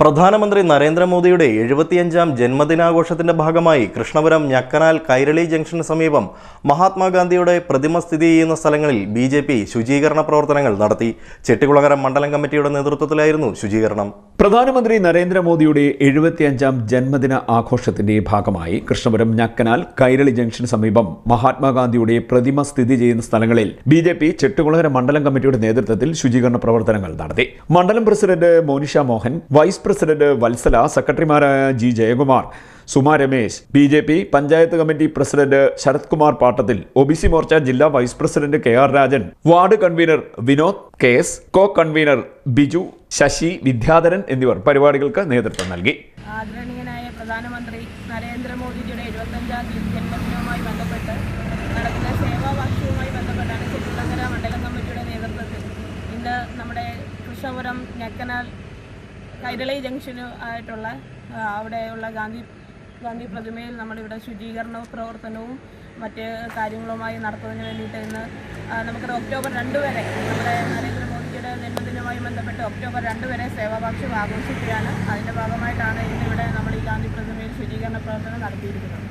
പ്രധാനമന്ത്രി നരേന്ദ്രമോദിയുടെ എഴുപത്തിയഞ്ചാം ജന്മദിനാഘോഷത്തിന്റെ ഭാഗമായി കൃഷ്ണപുരം ഞക്കനാൽ കൈരളി ജംഗ്ഷന് സമീപം മഹാത്മാഗാന്ധിയുടെ പ്രതിമ സ്ഥിതി ചെയ്യുന്ന സ്ഥലങ്ങളിൽ ബി ശുചീകരണ പ്രവർത്തനങ്ങൾ നടത്തി. ചെട്ടികുളങ്ങര മണ്ഡലം കമ്മിറ്റിയുടെ നേതൃത്വത്തിലായിരുന്നു ശുചീകരണം. പ്രധാനമന്ത്രി നരേന്ദ്രമോദിയുടെ എഴുപത്തിയഞ്ചാം ജന്മദിന ആഘോഷത്തിന്റെ ഭാഗമായി കൃഷ്ണപുരം ഞക്കനാൽ കൈരളി ജംഗ്ഷൻ സമീപം മഹാത്മാഗാന്ധിയുടെ പ്രതിമ സ്ഥിതി ചെയ്യുന്ന സ്ഥലങ്ങളിൽ ബി ജെ പി ചെട്ടുകുളങ്ങര മണ്ഡലം കമ്മിറ്റിയുടെ നേതൃത്വത്തിൽ ശുചീകരണ പ്രവർത്തനങ്ങൾ നടത്തി. മണ്ഡലം president Monisha Mohan vice president Vatsala സെക്രട്ടറിമാരായ G Jayakumar Suma Ramesh B J P panchayat committee president Sarath Kumar പാട്ടത്തിൽ ഒ ബി മോർച്ച ജില്ലാ vice president K R Rajan ward convener Vinod K S co convener Biju Sasi Vidyadharan എന്നിവർ പരിപാടികൾക്ക് നേതൃത്വം നൽകി. ആദരണീയനായ പ്രധാനമന്ത്രി നരേന്ദ്രമോദിജിയുടെ എഴുപത്തഞ്ചാം ജന്മദിനവുമായി ബന്ധപ്പെട്ട് നടക്കുന്ന സേവാവാർഷികവുമായി ബന്ധപ്പെട്ടാണ് ചെറുകുളങ്ങര മണ്ഡലം കമ്മിറ്റിയുടെ നേതൃത്വത്തിൽ ഇന്ന് നമ്മുടെ കൃഷ്ണപുരം ഞക്കനാൽ കൈരളി ജംഗ്ഷനു ആയിട്ടുള്ള അവിടെയുള്ള ഗാന്ധി ഗാന്ധി പ്രതിമയിൽ നമ്മളിവിടെ ശുചീകരണ പ്രവർത്തനവും മറ്റ് കാര്യങ്ങളുമായി നടത്തുന്നതിന് വേണ്ടിയിട്ട് ഇന്ന് നമുക്കത് ഒക്ടോബർ രണ്ട് വരെ നമ്മുടെ നരേന്ദ്രമോദിജിയുടെ ജന്മദിനവുമായി ബന്ധപ്പെട്ട് ഒക്ടോബർ രണ്ട് വരെ സേവാഭാക്ഷ്യം ആഘോഷിക്കുകയാണ്. അതിന്റെ ഭാഗമായിട്ടാണ് ഇന്നിവിടെ നമ്മൾ ഈ ഗാന്ധി പ്രതിമയിൽ ശുചീകരണ പ്രവർത്തനം നടത്തിയിരിക്കുന്നത്.